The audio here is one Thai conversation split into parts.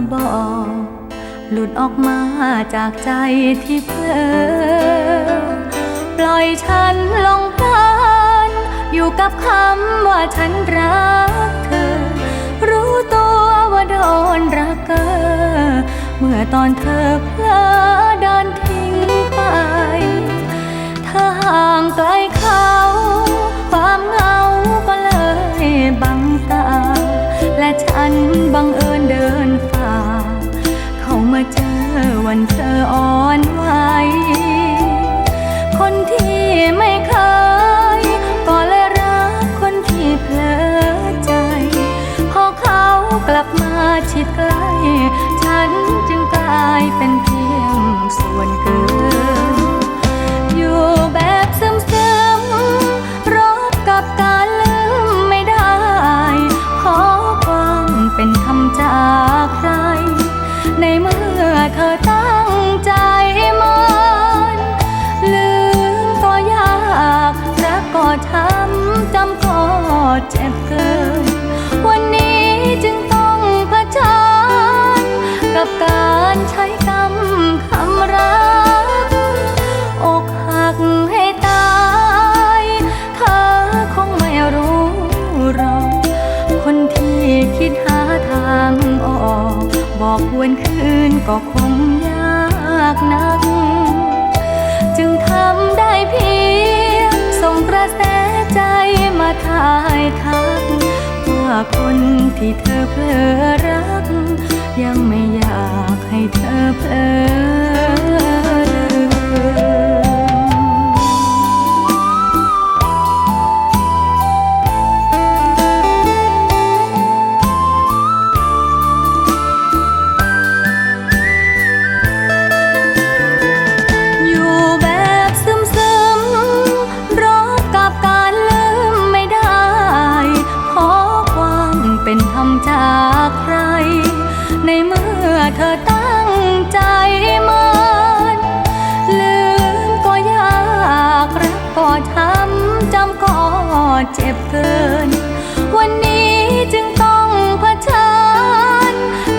อบอก หลุดออกมาจากใจที่เพลอปล่อยฉันลงพลานอยู่กับคำว่าฉันรักเธอ รู้ตัวว่าโดนรักเกอเมื่อตอนเธอเพลอ ชิดใกล้ฉันจึงกลายเป็นเพียงส่วนเกิน อยู่แบบซึมๆรบกับการลืมไม่ได้ ขอความเป็นธรรมจากใคร ในเมื่อเธอตั้งใจมันลืมก็ยากรักก็ช้ำจำก็เจ็บเกิน บอกวันคืนก็คงยากนัก จึงทำได้เพียงส่งกระแสใจมาทายทัก ว่าคนที่เธอเพลอรักยัง เกิน วันนี้จึงต้องเผชิญ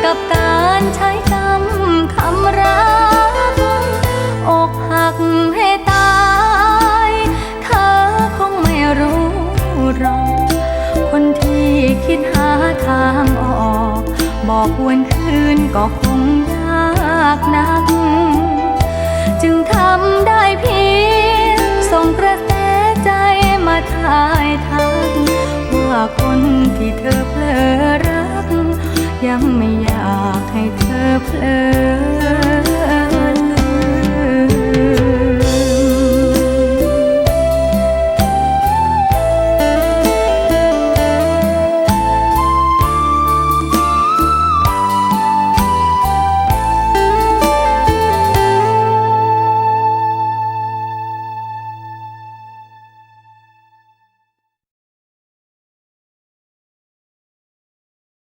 กับการใช้กรรมคำรักอกหักให้ตาย เธอคงไม่รู้หรอก คนที่คิดหาทางออก บอกวันคืนก็คงยากนัก จึงทำได้เพียงส่งกระแสใจมาทายทา